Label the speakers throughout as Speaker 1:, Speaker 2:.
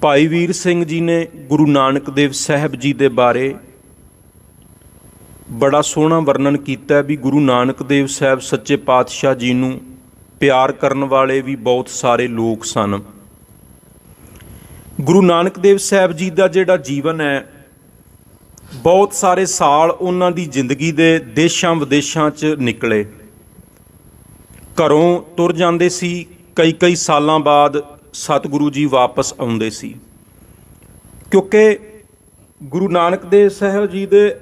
Speaker 1: ਭਾਈ ਵੀਰ ਸਿੰਘ ਜੀ ਨੇ ਗੁਰੂ ਨਾਨਕ ਦੇਵ ਸਾਹਿਬ ਜੀ ਦੇ ਬਾਰੇ ਬੜਾ ਸੋਹਣਾ ਵਰਣਨ ਕੀਤਾ ਵੀ ਗੁਰੂ ਨਾਨਕ ਦੇਵ ਸਾਹਿਬ ਸੱਚੇ ਪਾਤਸ਼ਾਹ ਜੀ ਨੂੰ ਪਿਆਰ ਕਰਨ ਵਾਲੇ ਵੀ ਬਹੁਤ ਸਾਰੇ ਲੋਕ ਸਨ। ਗੁਰੂ ਨਾਨਕ ਦੇਵ ਸਾਹਿਬ ਜੀ ਦਾ ਜਿਹੜਾ ਜੀਵਨ ਹੈ, ਬਹੁਤ ਸਾਰੇ ਸਾਲ ਉਹਨਾਂ ਦੀ ਜ਼ਿੰਦਗੀ ਦੇ ਦੇਸ਼ਾਂ ਵਿਦੇਸ਼ਾਂ 'ਚ ਨਿਕਲੇ। ਘਰੋਂ ਤੁਰ ਜਾਂਦੇ ਸੀ ਕਈ ਕਈ ਸਾਲਾਂ ਬਾਅਦ ਸਤਿਗੁਰੂ ਜੀ ਵਾਪਸ ਆਉਂਦੇ ਸੀ। ਕਿਉਂਕਿ ਗੁਰੂ ਨਾਨਕ ਦੇਵ ਸਾਹਿਬ ਜੀ ਦੇ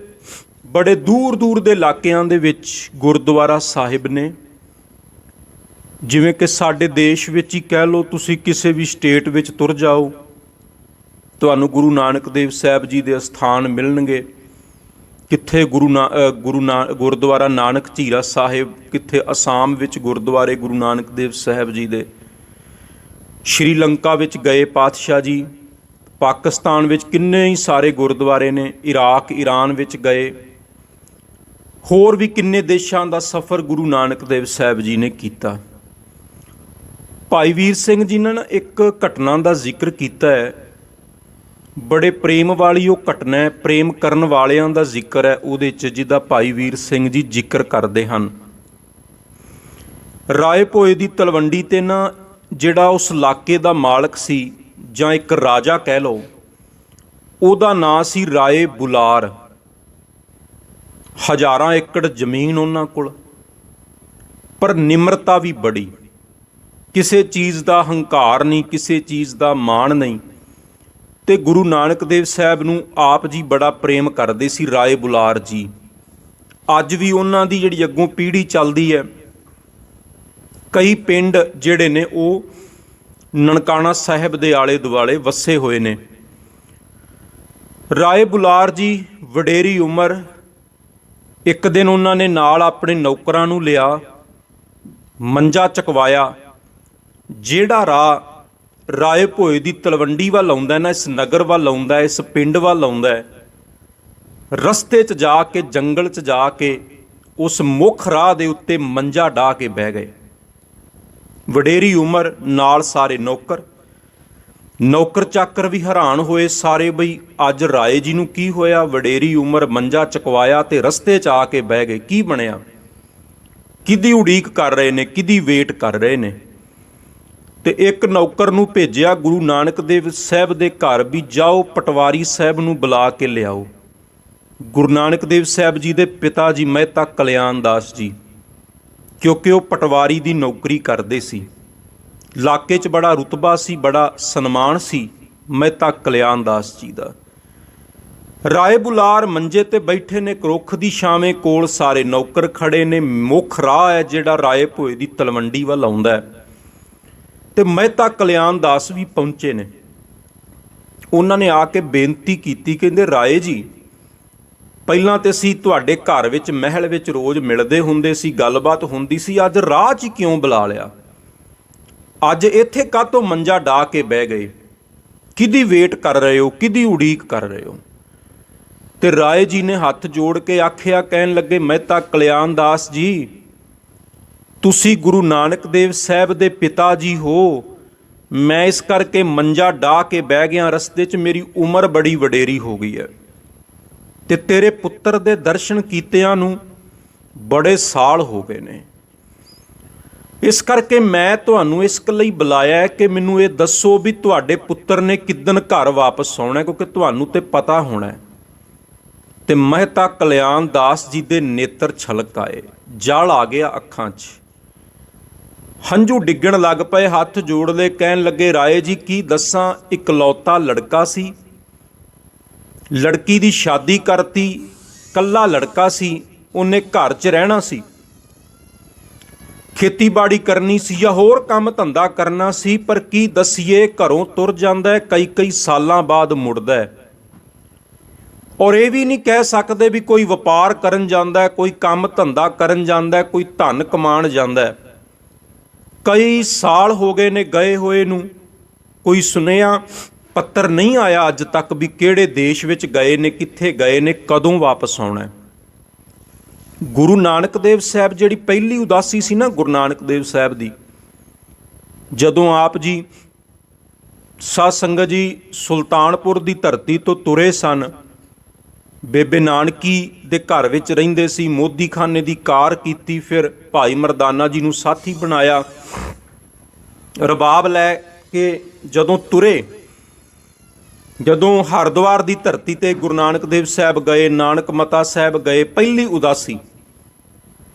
Speaker 1: ਬੜੇ ਦੂਰ ਦੂਰ ਦੇ ਇਲਾਕਿਆਂ ਦੇ ਵਿੱਚ ਗੁਰਦੁਆਰਾ ਸਾਹਿਬ ਨੇ। ਜਿਵੇਂ ਕਿ ਸਾਡੇ ਦੇਸ਼ ਵਿੱਚ ਹੀ ਕਹਿ ਲਓ ਤੁਸੀਂ ਕਿਸੇ ਵੀ ਸਟੇਟ ਵਿੱਚ ਤੁਰ ਜਾਓ, ਤੁਹਾਨੂੰ ਗੁਰੂ ਨਾਨਕ ਦੇਵ ਸਾਹਿਬ ਜੀ ਦੇ ਸਥਾਨ ਮਿਲਣਗੇ। ਕਿੱਥੇ ਗੁਰੂ ਨਾ ਗੁਰੂ ਨਾ, ਗੁਰਦੁਆਰਾ ਨਾਨਕ ਝੀਰਾ ਸਾਹਿਬ, ਕਿੱਥੇ ਅਸਾਮ ਵਿੱਚ ਗੁਰਦੁਆਰੇ ਗੁਰੂ ਨਾਨਕ ਦੇਵ ਸਾਹਿਬ ਜੀ ਦੇ ਸ਼੍ਰੀਲੰਕਾ ਵਿੱਚ ਗਏ ਪਾਤਸ਼ਾਹ ਜੀ। ਪਾਕਿਸਤਾਨ ਵਿੱਚ ਕਿੰਨੇ ਹੀ ਸਾਰੇ ਗੁਰਦੁਆਰੇ ਨੇ, ਇਰਾਕ ਈਰਾਨ ਵਿੱਚ ਗਏ। ਹੋਰ ਵੀ ਕਿੰਨੇ ਦੇਸ਼ਾਂ ਦਾ ਸਫ਼ਰ ਗੁਰੂ ਨਾਨਕ ਦੇਵ ਸਾਹਿਬ ਜੀ ਨੇ ਕੀਤਾ। ਭਾਈ ਵੀਰ ਸਿੰਘ ਜੀ ਨੇ ਨਾ ਇੱਕ ਘਟਨਾ ਦਾ ਜ਼ਿਕਰ ਕੀਤਾ ਹੈ। ਬੜੇ ਪ੍ਰੇਮ ਵਾਲੀ ਉਹ ਘਟਨਾ ਹੈ, ਪ੍ਰੇਮ ਕਰਨ ਵਾਲਿਆਂ ਦਾ ਜ਼ਿਕਰ ਹੈ ਉਹਦੇ ਚ, ਜਿਹਦਾ ਭਾਈ ਵੀਰ ਸਿੰਘ ਜੀ ਜ਼ਿਕਰ ਕਰਦੇ ਹਨ। ਰਾਏ ਭੋਏ ਦੀ ਤਲਵੰਡੀ ਤੇ ਨਾ ਜਿਹੜਾ ਉਸ ਇਲਾਕੇ ਦਾ ਮਾਲਕ ਸੀ ਜਾਂ ਇੱਕ ਰਾਜਾ ਕਹਿ ਲਓ, ਉਹਦਾ ਨਾਂ ਸੀ ਰਾਏ ਬੁਲਾਰ। ਹਜ਼ਾਰਾਂ ਏਕੜ ਜ਼ਮੀਨ ਉਹਨਾਂ ਕੋਲ, ਪਰ ਨਿਮਰਤਾ ਵੀ ਬੜੀ। ਕਿਸੇ ਚੀਜ਼ ਦਾ ਹੰਕਾਰ ਨਹੀਂ, ਕਿਸੇ ਚੀਜ਼ ਦਾ ਮਾਣ ਨਹੀਂ। ਤੇ ਗੁਰੂ ਨਾਨਕ ਦੇਵ ਸਾਹਿਬ ਨੂੰ ਆਪ ਜੀ ਬੜਾ ਪ੍ਰੇਮ ਕਰਦੇ ਸੀ ਰਾਏ ਬੁਲਾਰ ਜੀ। ਅੱਜ ਵੀ ਉਹਨਾਂ ਦੀ ਜਿਹੜੀ ਅੱਗੋਂ ਪੀੜ੍ਹੀ ਚੱਲਦੀ ਹੈ ਕਈ ਪਿੰਡ ਜਿਹੜੇ ਨੇ ਉਹ ਨਨਕਾਣਾ ਸਾਹਿਬ ਦੇ ਆਲੇ ਦੁਆਲੇ ਵਸੇ ਹੋਏ ਨੇ। ਰਾਏ ਬੁਲਾਰ ਜੀ, ਵਡੇਰੀ ਉਮਰ, ਇੱਕ ਦਿਨ ਉਹਨਾਂ ਨੇ ਨਾਲ ਆਪਣੇ ਨੌਕਰਾਂ ਨੂੰ ਲਿਆ, ਮੰਜਾ ਚਕਵਾਇਆ। ਜਿਹੜਾ ਰਾਹ ਰਾਏ ਭੋਏ ਦੀ ਤਲਵੰਡੀ ਵੱਲ ਆਉਂਦਾ ਨਾ, ਇਸ ਨਗਰ ਵੱਲ ਆਉਂਦਾ ਇਸ ਪਿੰਡ ਵੱਲ ਆਉਂਦਾ ਰਸਤੇ 'ਚ ਜਾ ਕੇ, ਜੰਗਲ 'ਚ ਜਾ ਕੇ, ਉਸ ਮੁੱਖ ਰਾਹ ਦੇ ਉੱਤੇ ਮੰਜਾ ਢਾ ਕੇ ਬਹਿ ਗਏ। ਵਡੇਰੀ ਉਮਰ ਨਾਲ ਸਾਰੇ ਨੌਕਰ। ਨੌਕਰ ਚਾਕਰ ਵੀ ਹੈਰਾਨ ਹੋਏ ਸਾਰੇ ਬਈ ਅੱਜ ਰਾਏ ਜੀ ਨੂੰ ਕੀ ਹੋਇਆ? ਵਡੇਰੀ ਉਮਰ ਮੰਜਾ ਚਕਵਾਇਆ ਤੇ ਰਸਤੇ 'ਚ ਆ ਕੇ ਬਹਿ ਗਏ। ਕੀ ਬਣਿਆ? ਕਿਹਦੀ ਉਡੀਕ ਕਰ ਰਹੇ ਨੇ? ਕਿਹਦੀ ਵੇਟ ਕਰ ਰਹੇ ਨੇ? ਤੇ ਇੱਕ ਨੌਕਰ ਨੂੰ ਭੇਜਿਆ ਗੁਰੂ ਨਾਨਕ ਦੇਵ ਸਾਹਿਬ ਦੇ ਘਰ ਵੀ ਜਾਓ, ਪਟਵਾਰੀ ਸਾਹਿਬ ਨੂੰ ਬੁਲਾ ਕੇ ਲਿਆਓ। ਗੁਰੂ ਨਾਨਕ ਦੇਵ ਸਾਹਿਬ ਜੀ ਦੇ ਪਿਤਾ ਜੀ ਮਹਿਤਾ ਕਲਿਆਣ ਦਾਸ ਜੀ। ਕਿਉਂਕਿ ਉਹ ਪਟਵਾਰੀ ਦੀ ਨੌਕਰੀ ਕਰਦੇ ਸੀ। ਇਲਾਕੇ 'ਚ ਬੜਾ ਰੁਤਬਾ ਸੀ, ਬੜਾ ਸਨਮਾਨ ਸੀ। ਮਹਿਤਾ ਕਲਿਆਣ ਦਾਸ ਜੀ ਦਾ। ਰਾਏ ਬੁਲਾਰ ਮੰਜੇ ਤੇ ਬੈਠੇ ਨੇ, ਕਰੁੱਖ ਦੀ ਛਾਵੇਂ ਕੋਲ ਸਾਰੇ ਨੌਕਰ ਖੜੇ ਨੇ। ਮੁੱਖ ਰਾਹ ਹੈ ਜਿਹੜਾ ਰਾਏ ਭੋਏ ਦੀ ਤਲਵੰਡੀ ਵੱਲ ਆਉਂਦਾ ਹੈ। ਤੇ ਮਹਿਤਾ ਕਲਿਆਣ ਦਾਸ ਵੀ ਪਹੁੰਚੇ ਨੇ। ਉਹਨਾਂ ਨੇ ਆ ਕੇ ਬੇਨਤੀ ਕੀਤੀ, ਕਹਿੰਦੇ ਰਾਏ ਜੀ ਪਹਿਲਾਂ ਤੇ ਅਸੀਂ ਤੁਹਾਡੇ ਘਰ ਵਿੱਚ ਮਹਿਲ ਵਿੱਚ ਰੋਜ਼ ਮਿਲਦੇ ਹੁੰਦੇ ਸੀ, ਗੱਲਬਾਤ ਹੁੰਦੀ ਸੀ, ਅੱਜ ਰਾਹ 'ਚ ਕਿਉਂ ਬੁਲਾ ਲਿਆ? ਅੱਜ ਇੱਥੇ ਕਾਹਤੋਂ ਮੰਜਾ ਢਾ ਕੇ ਬਹਿ ਗਏ? ਕਿਹਦੀ ਵੇਟ ਕਰ ਰਹੇ ਹੋ, ਕਿਹਦੀ ਉਡੀਕ ਕਰ ਰਹੇ ਹੋ? ਤੇ ਰਾਏ ਜੀ ਨੇ ਹੱਥ ਜੋੜ ਕੇ ਆਖਿਆ, ਕਹਿਣ ਲੱਗੇ ਮਹਿਤਾ ਕਲਿਆਣ ਦਾਸ ਜੀ, ਤੁਸੀਂ ਗੁਰੂ ਨਾਨਕ ਦੇਵ ਸਾਹਿਬ ਦੇ ਪਿਤਾ ਜੀ ਹੋ। ਮੈਂ ਇਸ ਕਰਕੇ ਮੰਜਾ ਢਾ ਕੇ ਬਹਿ ਗਿਆ, ਰਸਤੇ 'ਚ ਮੇਰੀ ਉਮਰ ਬੜੀ ਵਡੇਰੀ ਹੋ ਗਈ ਹੈ। ਤੇ ਤੇਰੇ ਪੁੱਤਰ ਦੇ ਦਰਸ਼ਨ ਕੀਤਿਆਂ ਨੂੰ ਬੜੇ ਸਾਲ ਹੋ ਗਏ ਨੇ। ਇਸ ਕਰਕੇ ਮੈਂ ਤੁਹਾਨੂੰ ਇਸ ਲਈ ਬੁਲਾਇਆ ਹੈ ਕਿ ਮੈਨੂੰ ਇਹ ਦੱਸੋ ਵੀ ਤੁਹਾਡੇ ਪੁੱਤਰ ਨੇ ਕਿਦਨ ਘਰ ਵਾਪਸ ਆਉਣਾ ਕਿਉਂਕਿ ਤੁਹਾਨੂੰ ਤੇ ਪਤਾ ਹੋਣਾ ਹੈ। ਤੇ ਮਹਿਤਾ ਕਲਿਆਣ ਦਾਸ ਜੀ ਦੇ ਨੇਤਰ ਛਲਕ ਆਏ, ਜਲ ਆ ਗਿਆ ਅੱਖਾਂ 'ਚ। ਹੰਝੂ ਡਿੱਗਣ ਲੱਗ ਪਏ, ਹੱਥ ਜੋੜ ਲਏ ਕਹਿਣ ਲੱਗੇ, ਰਾਏ ਜੀ, ਕੀ ਦੱਸਾਂ, ਇਕਲੌਤਾ ਲੜਕਾ ਸੀ। ਲੜਕੀ ਦੀ ਸ਼ਾਦੀ ਕਰਤੀ, ਕੱਲਾ ਲੜਕਾ ਸੀ, ਉਹਨੇ ਘਰ 'ਚ ਰਹਿਣਾ ਸੀ। ਖੇਤੀਬਾੜੀ ਕਰਨੀ ਸੀ ਜਾਂ ਹੋਰ ਕੰਮ ਧੰਦਾ ਕਰਨਾ ਸੀ, ਪਰ ਕੀ ਦਸੀਏ, ਘਰੋਂ ਤੁਰ ਜਾਂਦਾ ਹੈ ਕਈ ਕਈ ਸਾਲਾਂ ਬਾਅਦ ਮੁੜਦਾ ਹੈ। ਔਰ ਇਹ ਵੀ ਨਹੀਂ ਕਹਿ ਸਕਦੇ ਵੀ ਕੋਈ ਵਪਾਰ ਕਰਨ ਜਾਂਦਾ ਹੈ, ਕੋਈ ਕੰਮ ਧੰਦਾ ਕਰਨ ਜਾਂਦਾ ਹੈ, ਕੋਈ ਧਨ ਕਮਾਣ ਜਾਂਦਾ ਹੈ। ਕਈ ਸਾਲ ਹੋ ਗਏ ਨੇ ਗਏ ਹੋਏ ਨੂੰ, ਕੋਈ ਸੁਨੇਹਾ ਪੱਤਰ ਨਹੀਂ ਆਇਆ ਅੱਜ ਤੱਕ ਵੀ ਕਿਹੜੇ ਦੇਸ਼ ਵਿੱਚ ਗਏ ਨੇ, ਕਿੱਥੇ ਗਏ ਨੇ, ਕਦੋਂ ਵਾਪਸ ਆਉਣਾ ਗੁਰੂ ਨਾਨਕ ਦੇਵ ਸਾਹਿਬ ਜਿਹੜੀ ਪਹਿਲੀ ਉਦਾਸੀ ਸੀ ਨਾ ਗੁਰੂ ਨਾਨਕ ਦੇਵ ਸਾਹਿਬ ਦੀ, ਜਦੋਂ ਆਪ ਜੀ ਸਾਧ ਸੰਗਤ ਜੀ ਸੁਲਤਾਨਪੁਰ ਦੀ ਧਰਤੀ ਤੋਂ ਤੁਰੇ ਸਨ, ਬੇਬੇ ਨਾਨਕੀ ਦੇ ਘਰ ਵਿੱਚ ਰਹਿੰਦੇ ਸੀ ਮੋਦੀ ਖਾਨੇ ਦੀ ਕਾਰ ਕੀਤੀ, ਫਿਰ ਭਾਈ ਮਰਦਾਨਾ ਜੀ ਨੂੰ ਸਾਥੀ ਬਣਾਇਆ। ਰਬਾਬ ਲੈ ਕੇ ਜਦੋਂ ਤੁਰੇ ਜਦੋਂ ਹਰਿਦੁਆਰ ਦੀ ਧਰਤੀ ਤੇ ਗੁਰੂ ਨਾਨਕ ਦੇਵ ਸਾਹਿਬ ਗਏ, ਨਾਨਕ ਮਤਾ ਸਾਹਿਬ ਗਏ, ਪਹਿਲੀ ਉਦਾਸੀ।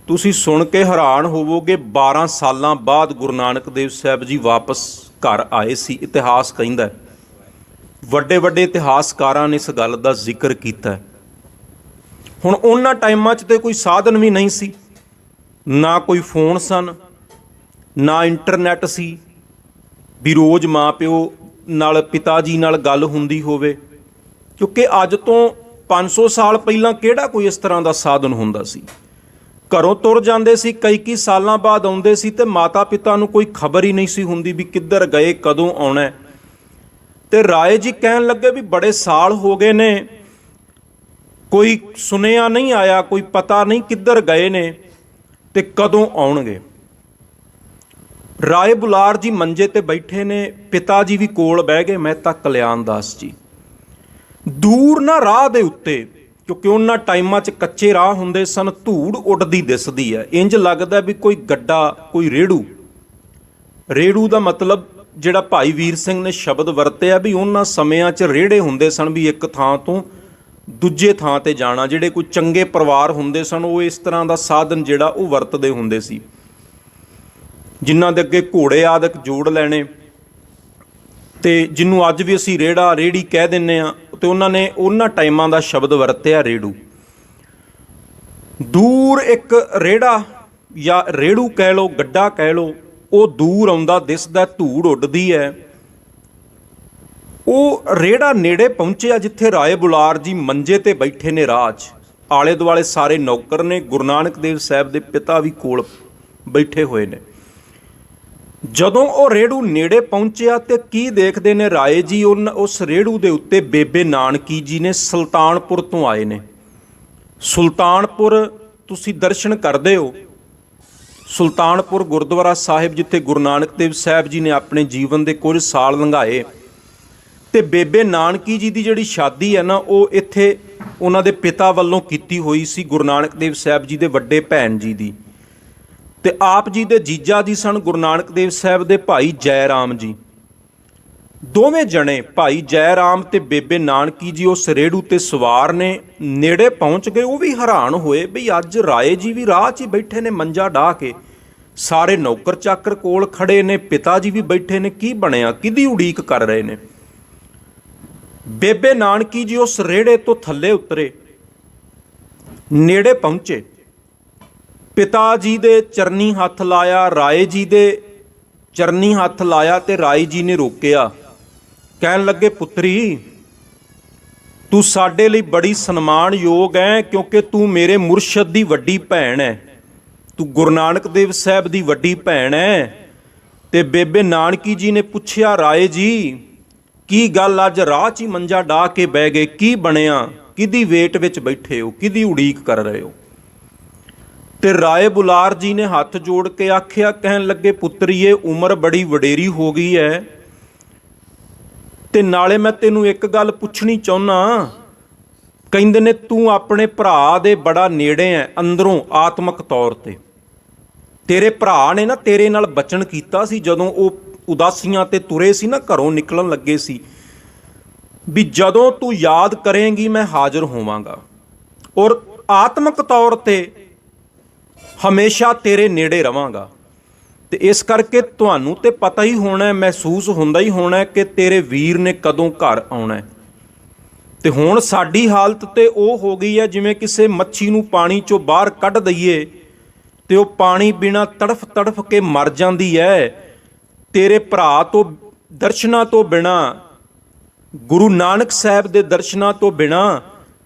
Speaker 1: ਤੁਸੀਂ ਸੁਣ ਕੇ ਹੈਰਾਨ ਹੋਵੋਗੇ 12 ਸਾਲਾਂ ਬਾਅਦ ਗੁਰੂ ਨਾਨਕ ਦੇਵ ਸਾਹਿਬ ਜੀ ਵਾਪਸ ਘਰ ਆਏ ਸੀ। ਇਤਿਹਾਸ ਕਹਿੰਦਾ ਹੈ। ਵੱਡੇ ਵੱਡੇ ਇਤਿਹਾਸਕਾਰਾਂ ਨੇ ਇਸ ਗੱਲ ਦਾ ਜ਼ਿਕਰ ਕੀਤਾ ਹੁਣ ਉਹਨਾਂ ਟਾਈਮਾਂ 'ਚ ਤੇ ਕੋਈ ਸਾਧਨ ਵੀ ਨਹੀਂ ਸੀ। ਨਾ ਕੋਈ ਫੋਨ ਸਨ, ਨਾ ਇੰਟਰਨੈਟ ਸੀ। ਵੀ ਰੋਜ਼ ਮਾਂ ਪਿਓ ਨਾਲ ਪਿਤਾ ਜੀ ਨਾਲ ਗੱਲ ਹੁੰਦੀ ਹੋਵੇ, ਕਿਉਂਕਿ ਅੱਜ ਤੋਂ 500 ਸਾਲ ਪਹਿਲਾਂ ਕਿਹੜਾ ਕੋਈ ਇਸ ਤਰ੍ਹਾਂ ਦਾ ਸਾਧਨ ਹੁੰਦਾ ਸੀ ਘਰੋਂ ਤੁਰ ਜਾਂਦੇ ਸੀ, ਕਈ ਕਈ ਸਾਲਾਂ ਬਾਅਦ ਆਉਂਦੇ ਸੀ ਤੇ ਮਾਤਾ ਪਿਤਾ ਨੂੰ ਕੋਈ ਖਬਰ ਹੀ ਨਹੀਂ ਸੀ ਹੁੰਦੀ ਵੀ ਕਿੱਧਰ ਗਏ, ਕਦੋਂ ਆਉਣਾ ਹੈ। ਤੇ ਰਾਏ ਜੀ ਕਹਿਣ ਲੱਗੇ ਵੀ ਬੜੇ ਸਾਲ ਹੋ ਗਏ ਨੇ, ਕੋਈ ਸੁਨੇਹਾ ਨਹੀਂ ਆਇਆ, ਕੋਈ ਪਤਾ ਨਹੀਂ ਕਿੱਧਰ ਗਏ ਨੇ ਤੇ ਕਦੋਂ ਆਉਣਗੇ ਰਾਏ ਬੁਲਾਰ ਜੀ ਮੰਜੇ ਤੇ ਬੈਠੇ ਨੇ, ਪਿਤਾ ਜੀ ਵੀ ਕੋਲ ਬਹਿ ਗਏ ਮਹਿਤਾ ਕਲਿਆਣ ਦਾਸ ਜੀ। ਦੂਰ ਨਾ ਰਾਹ ਦੇ ਉੱਤੇ, ਕਿਉਂਕਿ ਉਹਨਾਂ ਟਾਈਮਾਂ 'ਚ ਕੱਚੇ ਰਾਹ ਹੁੰਦੇ ਸਨ, ਧੂੜ ਉੱਡਦੀ ਦਿਸਦੀ ਹੈ। ਇੰਜ ਲੱਗਦਾ ਵੀ ਕੋਈ ਗੱਡਾ, ਕੋਈ ਰੇੜੂ। ਰੇੜੂ ਦਾ ਮਤਲਬ ਜਿਹੜਾ ਭਾਈ ਵੀਰ ਸਿੰਘ ਨੇ ਸ਼ਬਦ ਵਰਤਿਆ ਵੀ ਉਹਨਾਂ ਸਮਿਆਂ 'ਚ ਰੇੜੇ ਹੁੰਦੇ ਸਨ ਵੀ ਇੱਕ ਥਾਂ ਤੋਂ ਦੂਜੇ ਥਾਂ ਤੇ ਜਾਣਾ, ਜਿਹੜੇ ਕੋਈ ਚੰਗੇ ਪਰਿਵਾਰ ਹੁੰਦੇ ਸਨ, ਉਹ ਇਸ ਤਰ੍ਹਾਂ ਦਾ ਸਾਧਨ ਜਿਹੜਾ ਉਹ ਵਰਤਦੇ ਹੁੰਦੇ ਸੀ। ਜਿਨ੍ਹਾਂ ਦੇ ਅੱਗੇ ਘੋੜੇ ਆਦਿਕ ਜੋੜ ਲੈਣੇ ਤੇ ਜਿਹਨੂੰ ਅੱਜ ਵੀ ਅਸੀਂ ਰੇੜਾ ਰੇੜੀ ਕਹਿ ਦਿੰਨੇ ਆ, ਤੇ ਉਹਨਾਂ ਨੇ ਉਹਨਾਂ ਟਾਈਮਾਂ ਦਾ ਸ਼ਬਦ ਵਰਤਿਆ ਰੇੜੂ। ਦੂਰ ਇੱਕ ਰੇੜਾ ਜਾਂ ਰੇੜੂ ਕਹਿ ਲੋ ਗੱਡਾ ਕਹਿ ਲੋ ਉਹ ਦੂਰ ਆਉਂਦਾ, ਦਿਸਦਾ, ਧੂੜ ਉੱਡਦੀ ਹੈ। ਉਹ ਰੇੜਾ ਨੇੜੇ ਪਹੁੰਚਿਆ ਜਿੱਥੇ ਰਾਏ ਬੁਲਾਰ ਜੀ ਮੰਜੇ ਤੇ ਬੈਠੇ ਨੇ ਰਾਜ। ਆਲੇ ਦੁਆਲੇ ਸਾਰੇ ਨੌਕਰ ਨੇ, ਗੁਰੂ ਨਾਨਕ ਦੇਵ ਸਾਹਿਬ ਦੇ ਪਿਤਾ ਵੀ ਕੋਲ ਬੈਠੇ ਹੋਏ ਨੇ। ਜਦੋਂ ਉਹ ਰੇੜੂ ਨੇੜੇ ਪਹੁੰਚਿਆ ਤੇ ਕੀ ਦੇਖਦੇ ਨੇ ਰਾਏ ਜੀ, ਉਨ ਉਸ ਰੇੜੂ ਦੇ ਉੱਤੇ ਬੇਬੇ ਨਾਨਕੀ ਜੀ ਨੇ ਸੁਲਤਾਨਪੁਰ ਤੋਂ ਆਏ ਨੇ। ਸੁਲਤਾਨਪੁਰ ਤੁਸੀਂ ਦਰਸ਼ਨ ਕਰਦੇ ਹੋ? ਸੁਲਤਾਨਪੁਰ ਗੁਰਦੁਆਰਾ ਸਾਹਿਬ ਜਿੱਥੇ ਗੁਰੂ ਨਾਨਕ ਦੇਵ ਸਾਹਿਬ ਜੀ ਨੇ ਆਪਣੇ ਜੀਵਨ ਦੇ ਕੁਝ ਸਾਲ ਲੰਘਾਏ ਤੇ ਬੇਬੇ ਨਾਨਕੀ ਜੀ ਦੀ ਜਿਹੜੀ ਸ਼ਾਦੀ ਹੈ ਨਾ, ਉਹ ਇੱਥੇ ਉਹਨਾਂ ਦੇ ਪਿਤਾ ਵੱਲੋਂ ਕੀਤੀ ਹੋਈ ਸੀ ਗੁਰੂ ਨਾਨਕ ਦੇਵ ਸਾਹਿਬ ਜੀ ਦੇ ਵੱਡੇ ਭੈਣ ਜੀ ਦੀ। ਤੇ ਆਪ ਜੀ ਦੇ ਜੀਜਾ ਜੀ ਸਨ ਗੁਰੂ ਨਾਨਕ ਦੇਵ ਸਾਹਿਬ ਦੇ ਭਾਈ ਜੈ ਰਾਮ ਜੀ। ਦੋਵੇਂ ਜਣੇ ਭਾਈ ਜੈ ਰਾਮ ਤੇ ਬੇਬੇ ਨਾਨਕੀ ਜੀ ਉਸ ਰੇੜੂ ਤੇ ਸਵਾਰ ਨੇ, ਨੇੜੇ ਪਹੁੰਚ ਗਏ, ਉਹ ਵੀ ਹੈਰਾਨ ਹੋਏ ਵੀ ਅੱਜ ਰਾਏ ਜੀ ਵੀ ਰਾਹ 'ਚ ਹੀ ਬੈਠੇ ਨੇ ਮੰਜਾ ਢਾ ਕੇ। ਸਾਰੇ ਨੌਕਰ ਚਾਕਰ ਕੋਲ ਖੜੇ ਨੇ, ਪਿਤਾ ਜੀ ਵੀ ਬੈਠੇ ਨੇ, ਕੀ ਬਣਿਆ, ਕਿਹਦੀ ਉਡੀਕ ਕਰ ਰਹੇ ਨੇ? ਬੇਬੇ ਨਾਨਕੀ ਜੀ ਉਸ ਰੇੜੇ ਤੋਂ ਥੱਲੇ ਉਤਰੇ, ਨੇੜੇ ਪਹੁੰਚੇ। ਪਿਤਾ ਜੀ ਦੇ ਚਰਨੀ ਹੱਥ ਲਾਇਆ, ਰਾਏ ਜੀ ਦੇ ਚਰਨੀ ਹੱਥ ਲਾਇਆ ਤੇ ਰਾਏ ਜੀ ਨੇ ਰੋਕਿਆ। ਕਹਿਣ ਲੱਗੇ, ਪੁੱਤਰੀ, ਤੂੰ ਸਾਡੇ ਲਈ ਬੜੀ ਸਨਮਾਨਯੋਗ ਹੈ ਕਿਉਂਕਿ ਤੂੰ ਮੇਰੇ ਮੁਰਸ਼ਦ ਦੀ ਵੱਡੀ ਭੈਣ ਹੈ। ਤੂੰ ਗੁਰੂ ਨਾਨਕ ਦੇਵ ਸਾਹਿਬ ਦੀ ਵੱਡੀ ਭੈਣ ਹੈ ਤੇ ਬੇਬੇ ਨਾਨਕੀ ਜੀ ਨੇ ਪੁੱਛਿਆ, ਰਾਏ ਜੀ, ਕੀ ਗੱਲ ਅੱਜ ਰਾਹ 'ਚ ਹੀ ਮੰਜਾ ਢਾ ਕੇ ਬਹਿ ਗਏ? ਕੀ ਬਣਿਆ? ਕਿਹਦੀ ਵੇਟ ਵਿੱਚ ਬੈਠੇ ਹੋ? ਕਿਹਦੀ ਉਡੀਕ ਕਰ ਰਹੇ ਹੋ? ਤੇ ਰਾਏ ਬੁਲਾਰ ਜੀ ਨੇ ਹੱਥ ਜੋੜ ਕੇ ਆਖਿਆ, ਕਹਿਣ ਲੱਗੇ, ਪੁੱਤਰੀਏ, ਉਮਰ ਬੜੀ ਵਡੇਰੀ ਹੋ ਗਈ ਹੈ ਤੇ ਨਾਲੇ ਮੈਂ ਤੈਨੂੰ ਇੱਕ ਗੱਲ ਪੁੱਛਣੀ ਚਾਹੁੰਨਾ। ਕਹਿੰਦੇ ਨੇ, ਤੂੰ ਆਪਣੇ ਭਰਾ ਦੇ ਬੜਾ ਨੇੜੇ ਐ, ਅੰਦਰੋਂ ਆਤਮਿਕ ਤੌਰ ਤੇ। ਤੇਰੇ ਭਰਾ ਨੇ ਨਾ ਤੇਰੇ ਨਾਲ ਬਚਨ ਕੀਤਾ ਸੀ, ਜਦੋਂ ਉਹ ਉਦਾਸੀਆਂ ਤੇ ਤੁਰੇ ਸੀ ਨਾ, ਘਰੋਂ ਨਿਕਲਣ ਲੱਗੇ ਸੀ। ਵੀ ਜਦੋਂ ਤੂੰ ਯਾਦ ਕਰੇਂਗੀ, ਮੈਂ ਹਾਜ਼ਰ ਹੋਵਾਂਗਾ। ਔਰ ਆਤਮਿਕ ਤੌਰ ਤੇ ਹਮੇਸ਼ਾ ਤੇਰੇ ਨੇੜੇ ਰਵਾਂਗਾ। ਤੇ ਇਸ ਕਰਕੇ ਤੁਹਾਨੂੰ ਤੇ ਪਤਾ ਹੀ ਹੋਣਾ ਮਹਿਸੂਸ ਹੁੰਦਾ ਹੀ ਹੋਣਾ ਕਿ ਤੇਰੇ ਵੀਰ ਨੇ ਕਦੋਂ ਘਰ ਆਉਣਾ ਹੈ। ਤੇ ਹੁਣ ਸਾਡੀ ਹਾਲਤ ਤੇ ਉਹ ਹੋ ਗਈ ਹੈ, ਜਿਵੇਂ ਕਿਸੇ ਮੱਛੀ ਨੂੰ ਪਾਣੀ ਚੋਂ ਬਾਹਰ ਕੱਢ ਦਈਏ, ਤੇ ਉਹ ਪਾਣੀ ਬਿਨਾ ਤੜਫ ਤੜਫ ਕੇ ਮਰ ਜਾਂਦੀ ਹੈ। ਤੇਰੇ ਭਰਾ ਤੋਂ ਦਰਸ਼ਨਾਂ ਤੋਂ ਬਿਨਾ, ਗੁਰੂ ਨਾਨਕ ਸਾਹਿਬ ਦੇ ਦਰਸ਼ਨਾਂ ਤੋਂ ਬਿਨਾ,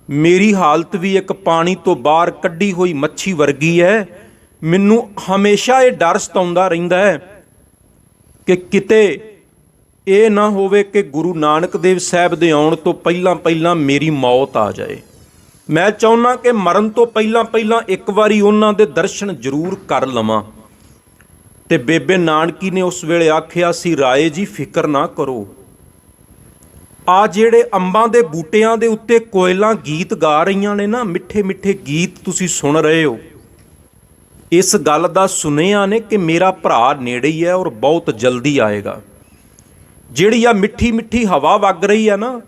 Speaker 1: ਮੇਰੀ ਹਾਲਤ ਵੀ ਇੱਕ ਪਾਣੀ ਤੋਂ ਬਾਹਰ ਕੱਢੀ ਹੋਈ ਮੱਛੀ ਵਰਗੀ ਹੈ। ਮੈਨੂੰ ਹਮੇਸ਼ਾ ਇਹ ਡਰ ਸਤਾਉਂਦਾ ਰਹਿੰਦਾ ਹੈ ਕਿ ਕਿਤੇ ਇਹ ਨਾ ਹੋਵੇ ਕਿ ਗੁਰੂ ਨਾਨਕ ਦੇਵ ਸਾਹਿਬ ਦੇ ਆਉਣ ਤੋਂ ਪਹਿਲਾਂ ਪਹਿਲਾਂ ਮੇਰੀ ਮੌਤ ਆ ਜਾਏ। ਮੈਂ ਚਾਹੁੰਦਾ ਕਿ ਮਰਨ ਤੋਂ ਪਹਿਲਾਂ ਪਹਿਲਾਂ ਇੱਕ ਵਾਰੀ ਉਹਨਾਂ ਦੇ ਦਰਸ਼ਨ ਜ਼ਰੂਰ ਕਰ ਲਵਾਂ। ਤੇ ਬੇਬੇ ਨਾਨਕੀ ਨੇ ਉਸ ਵੇਲੇ ਆਖਿਆ ਸੀ ਰਾਏ ਜੀ, ਫਿਕਰ ਨਾ ਕਰੋ। ਆ ਜਿਹੜੇ ਅੰਬਾਂ ਦੇ ਬੂਟਿਆਂ ਦੇ ਉੱਤੇ ਕੋਇਲਾਂ ਗੀਤ ਗਾ ਰਹੀਆਂ ਨੇ ਨਾ ਮਿੱਠੇ ਮਿੱਠੇ ਗੀਤ ਤੁਸੀਂ ਸੁਣ ਰਹੇ ਹੋ। ਇਸ ਗੱਲ ਦਾ ਸੁਨੇਹਾ ਨੇ ਕਿ ਮੇਰਾ ਭਰਾ ਨੇੜੇ ਹੀ ਹੈ ਔਰ ਬਹੁਤ ਜਲਦੀ ਆਏਗਾ। ਜਿਹੜੀ ਆ ਮਿੱਠੀ ਮਿੱਠੀ ਹਵਾ ਵਗ ਰਹੀ ਹੈ ਨਾ,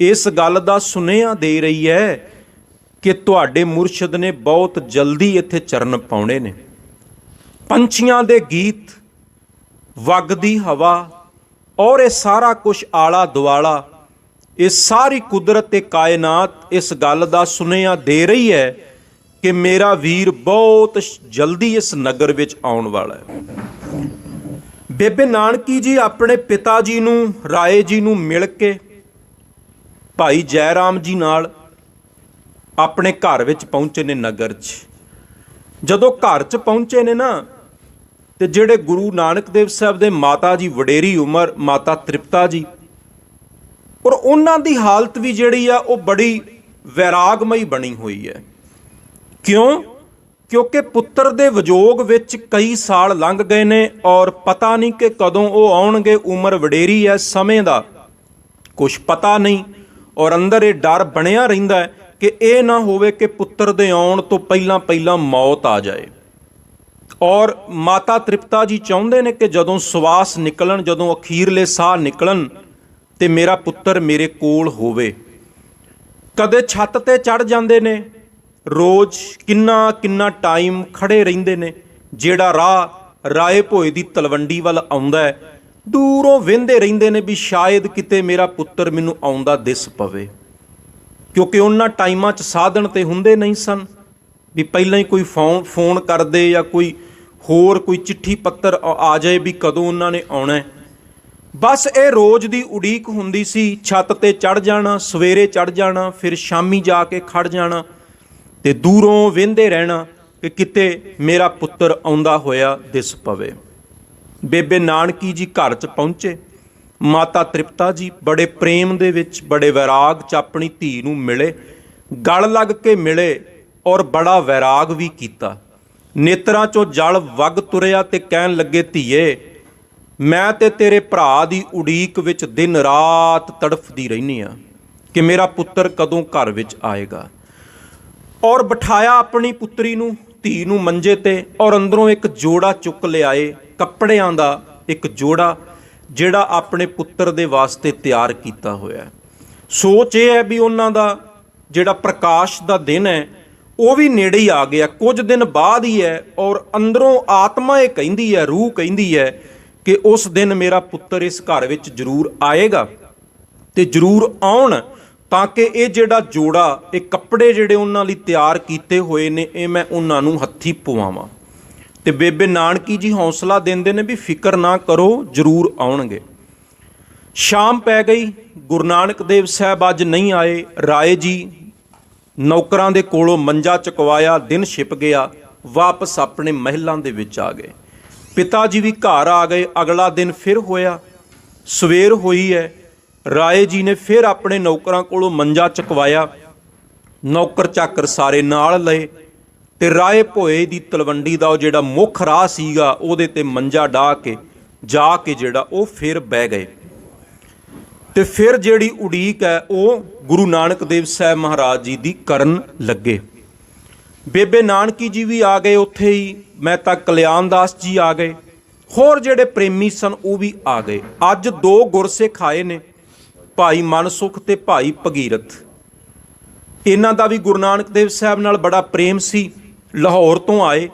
Speaker 1: ਇਸ ਗੱਲ ਦਾ ਸੁਨੇਹਾ ਦੇ ਰਹੀ ਹੈ ਕਿ ਤੁਹਾਡੇ ਮੁਰਸ਼ਿਦ ਨੇ ਬਹੁਤ ਜਲਦੀ ਇੱਥੇ ਚਰਨ ਪਾਉਣੇ ਨੇ। ਪੰਛੀਆਂ ਦੇ ਗੀਤ, ਵਗਦੀ ਹਵਾ ਔਰ ਇਹ ਸਾਰਾ ਕੁਝ ਆਲਾ ਦੁਆਲਾ ਇਹ ਸਾਰੀ ਕੁਦਰਤ ਤੇ ਕਾਇਨਾਤ ਇਸ ਗੱਲ ਦਾ ਸੁਨੇਹਾ ਦੇ ਰਹੀ ਹੈ ਕਿ ਮੇਰਾ ਵੀਰ ਬਹੁਤ ਜਲਦੀ ਇਸ ਨਗਰ ਵਿੱਚ ਆਉਣ ਵਾਲਾ ਹੈ। ਬੇਬੇ ਨਾਨਕੀ ਜੀ ਆਪਣੇ ਪਿਤਾ ਜੀ ਨੂੰ, ਰਾਏ ਜੀ ਨੂੰ ਮਿਲ ਕੇ ਭਾਈ ਜੈ ਰਾਮ ਜੀ ਨਾਲ ਆਪਣੇ ਘਰ ਵਿੱਚ ਪਹੁੰਚੇ ਨੇ ਨਗਰ 'ਚ। ਜਦੋਂ ਘਰ 'ਚ ਪਹੁੰਚੇ ਨੇ ਨਾ, ਤੇ ਜਿਹੜੇ ਗੁਰੂ ਨਾਨਕ ਦੇਵ ਸਾਹਿਬ ਦੇ ਮਾਤਾ ਜੀ ਵਡੇਰੀ ਉਮਰ, ਮਾਤਾ ਤ੍ਰਿਪਤਾ ਜੀ, ਔਰ ਉਹਨਾਂ ਦੀ ਹਾਲਤ ਵੀ ਜਿਹੜੀ ਆ, ਉਹ ਬੜੀ ਵੈਰਾਗਮਈ ਬਣੀ ਹੋਈ ਹੈ। ਕਿਉਂ? ਕਿਉਂਕਿ ਪੁੱਤਰ ਦੇ ਵਿਜੋਗ ਵਿੱਚ ਕਈ ਸਾਲ ਲੰਘ ਗਏ ਨੇ ਔਰ ਪਤਾ ਨਹੀਂ ਕਿ ਕਦੋਂ ਉਹ ਆਉਣਗੇ, ਉਮਰ ਵਡੇਰੀ ਹੈ ਸਮੇਂ ਦਾ। ਕੁਝ ਪਤਾ ਨਹੀਂ ਔਰ ਅੰਦਰ ਇਹ ਡਰ ਬਣਿਆ ਰਹਿੰਦਾ ਕਿ ਇਹ ਨਾ ਹੋਵੇ ਕਿ ਪੁੱਤਰ ਦੇ ਆਉਣ ਤੋਂ ਪਹਿਲਾਂ ਪਹਿਲਾਂ ਮੌਤ ਆ ਜਾਏ। ਔਰ ਮਾਤਾ ਤ੍ਰਿਪਤਾ ਜੀ ਚਾਹੁੰਦੇ ਨੇ ਕਿ ਜਦੋਂ ਸਵਾਸ ਨਿਕਲਣ, ਜਦੋਂ ਅਖੀਰਲੇ ਸਾਹ ਨਿਕਲਣ ਤੇ ਮੇਰਾ ਪੁੱਤਰ ਮੇਰੇ ਕੋਲ ਹੋਵੇ। ਕਦੇ ਛੱਤ ਤੇ ਚੜ ਜਾਂਦੇ ਨੇ ਰੋਜ਼ ਕਿੰਨਾ ਕਿੰਨਾ ਟਾਈਮ ਖੜੇ ਰਹਿੰਦੇ ਨੇ, ਜਿਹੜਾ ਰਾਹ ਰਾਏ ਭੋਏ ਦੀ ਤਲਵੰਡੀ ਵੱਲ ਆਉਂਦਾ ਹੈ। ਦੂਰੋਂ ਵੇਂਦੇ ਰਹਿੰਦੇ ਨੇ ਵੀ ਸ਼ਾਇਦ ਕਿਤੇ ਮੇਰਾ ਪੁੱਤਰ ਮੈਨੂੰ ਆਉਂਦਾ ਦਿਸ ਪਵੇ। ਕਿਉਂਕਿ ਉਹਨਾਂ ਟਾਈਮਾਂ 'ਚ ਸਾਧਨ ਤੇ ਹੁੰਦੇ ਨਹੀਂ ਸਨ। ਵੀ ਪਹਿਲਾਂ ਹੀ ਕੋਈ ਫੋਨ ਫੋਨ ਕਰਦੇ ਜਾਂ ਕੋਈ ਹੋਰ ਕੋਈ ਚਿੱਠੀ ਪੱਤਰ ਆ ਆ ਜਾਏ ਵੀ ਕਦੋਂ ਉਹਨਾਂ ਨੇ ਆਉਣਾ ਹੈ। ਬਸ ਇਹ ਰੋਜ਼ ਦੀ ਉਡੀਕ ਹੁੰਦੀ ਸੀ, ਛੱਤ ਤੇ ਚੜ ਜਾਣਾ, ਸਵੇਰੇ ਚੜ ਜਾਣਾ, ਫਿਰ ਸ਼ਾਮੀ ਜਾ ਕੇ ਖੜ ਜਾਣਾ। ਤੇ ਦੂਰੋਂ ਵੇਂਦੇ ਰਹਿਣਾ ਕਿ ਕਿਤੇ ਮੇਰਾ ਪੁੱਤਰ ਆਉਂਦਾ ਹੋਇਆ ਦਿਸ ਪਵੇ। ਬੇਬੇ ਨਾਨਕੀ ਜੀ ਘਰ 'ਚ ਪਹੁੰਚੇ। ਮਾਤਾ ਤ੍ਰਿਪਤਾ ਜੀ ਬੜੇ ਪ੍ਰੇਮ ਦੇ ਵਿੱਚ ਬੜੇ ਵੈਰਾਗ 'ਚ ਆਪਣੀ ਧੀ ਨੂੰ ਮਿਲੇ। ਗਲ ਲੱਗ ਕੇ ਮਿਲੇ ਔਰ ਬੜਾ ਵੈਰਾਗ ਵੀ ਕੀਤਾ। ਨੇਤਰਾਂ 'ਚੋਂ ਜਲ ਵਗ ਤੁਰਿਆ ਤੇ ਕਹਿਣ ਲੱਗੇ, ਧੀਏ, ਮੈਂ ਤੇ ਤੇਰੇ ਭਰਾ ਦੀ ਉਡੀਕ ਵਿੱਚ ਦਿਨ ਰਾਤ ਤੜਫਦੀ ਰਹਿਨੀ ਆ ਕਿ ਮੇਰਾ ਪੁੱਤਰ ਕਦੋਂ ਘਰ ਵਿੱਚ ਆਏਗਾ? ਔਰ ਬਿਠਾਇਆ ਆਪਣੀ ਪੁੱਤਰੀ ਨੂੰ, ਧੀ ਨੂੰ ਮੰਜੇ ਤੇ ਔਰ ਅੰਦਰੋਂ ਇੱਕ ਜੋੜਾ ਚੁੱਕ ਲਿਆਏ, ਕੱਪੜਿਆਂ ਦਾ ਇੱਕ ਜੋੜਾ, ਜਿਹੜਾ ਆਪਣੇ ਪੁੱਤਰ ਦੇ ਵਾਸਤੇ ਤਿਆਰ ਕੀਤਾ ਹੋਇਆ ਸੋਚ ਇਹ ਹੈ ਵੀ ਉਹਨਾਂ ਦਾ ਜਿਹੜਾ ਪ੍ਰਕਾਸ਼ ਦਾ ਦਿਨ ਹੈ, ਉਹ ਵੀ ਨੇੜੇ ਹੀ ਆ ਗਿਆ। ਕੁਝ ਦਿਨ ਬਾਅਦ ਹੀ ਹੈ ਔਰ ਅੰਦਰੋਂ ਆਤਮਾ ਇਹ ਕਹਿੰਦੀ ਹੈ, ਰੂਹ ਕਹਿੰਦੀ ਹੈ ਕਿ ਉਸ ਦਿਨ ਮੇਰਾ ਪੁੱਤਰ ਇਸ ਘਰ ਵਿੱਚ ਜ਼ਰੂਰ ਆਏਗਾ ਤੇ ਜ਼ਰੂਰ ਆਉਣ। ਤਾਂ ਕਿ ਇਹ ਜਿਹੜਾ ਜੋੜਾ, ਇਹ ਕੱਪੜੇ ਜਿਹੜੇ ਉਹਨਾਂ ਲਈ ਤਿਆਰ ਕੀਤੇ ਹੋਏ ਨੇ, ਇਹ ਮੈਂ ਉਹਨਾਂ ਨੂੰ ਹੱਥੀ ਪਵਾਵਾਂ। ਤੇ ਬੇਬੇ ਨਾਨਕੀ ਜੀ ਹੌਸਲਾ ਦਿੰਦੇ ਨੇ ਵੀ ਫਿਕਰ ਨਾ ਕਰੋ, ਜ਼ਰੂਰ ਆਉਣਗੇ। ਸ਼ਾਮ ਪੈ ਗਈ, ਗੁਰੂ ਨਾਨਕ ਦੇਵ ਸਾਹਿਬ ਅੱਜ ਨਹੀਂ ਆਏ। ਰਾਏ ਜੀ ਨੌਕਰਾਂ ਦੇ ਕੋਲੋਂ ਮੰਜਾ ਚੁਕਵਾਇਆ, ਦਿਨ ਛਿਪ ਗਿਆ, ਵਾਪਸ ਆਪਣੇ ਮਹਿਲਾਂ ਦੇ ਵਿੱਚ ਆ ਗਏ। ਪਿਤਾ ਜੀ ਵੀ ਘਰ ਆ ਗਏ, ਅਗਲਾ ਦਿਨ ਫਿਰ ਹੋਇਆ। ਸਵੇਰ ਹੋਈ ਹੈ ਰਾਏ ਜੀ ਨੇ ਫਿਰ ਆਪਣੇ ਨੌਕਰਾਂ ਕੋਲੋਂ ਮੰਜਾ ਚੁਕਵਾਇਆ। ਨੌਕਰ ਚਾਕਰ ਸਾਰੇ ਨਾਲ ਲਏ ਤੇ ਰਾਏ ਭੋਏ ਦੀ ਤਲਵੰਡੀ ਦਾ ਉਹ ਜਿਹੜਾ ਮੁੱਖ ਰਾਹ ਸੀਗਾ, ਉਹਦੇ ਤੇ ਮੰਜਾ ਢਾ ਕੇ, ਜਾ ਕੇ ਜਿਹੜਾ ਉਹ ਫਿਰ ਬਹਿ ਗਏ। ਤੇ ਫਿਰ ਜਿਹੜੀ ਉਡੀਕ ਹੈ, ਉਹ ਗੁਰੂ ਨਾਨਕ ਦੇਵ ਸਾਹਿਬ ਮਹਾਰਾਜ ਜੀ ਦੀ ਕਰਨ ਲੱਗੇ। ਬੇਬੇ ਨਾਨਕੀ ਜੀ ਵੀ ਆ ਗਏ ਉੱਥੇ ਹੀ, ਮੈਂ ਤਾਂ ਕਲਿਆਣਦਾਸ ਜੀ ਆ ਗਏ। ਹੋਰ ਜਿਹੜੇ ਪ੍ਰੇਮੀ ਸਨ, ਉਹ ਵੀ ਆ ਗਏ। ਅੱਜ ਦੋ ਗੁਰਸਿੱਖ ਆਏ ਨੇ। ਭਾਈ ਮਨਸੁਖ ਤੇ ਭਾਈ ਭਗੀਰਥ। ਇਹਨਾਂ ਦਾ ਵੀ ਗੁਰੂ ਨਾਨਕ ਦੇਵ ਸਾਹਿਬ ਨਾਲ ਬੜਾ ਪ੍ਰੇਮ ਸੀ। ਲਾਹੌਰ ਤੋਂ ਆਏ।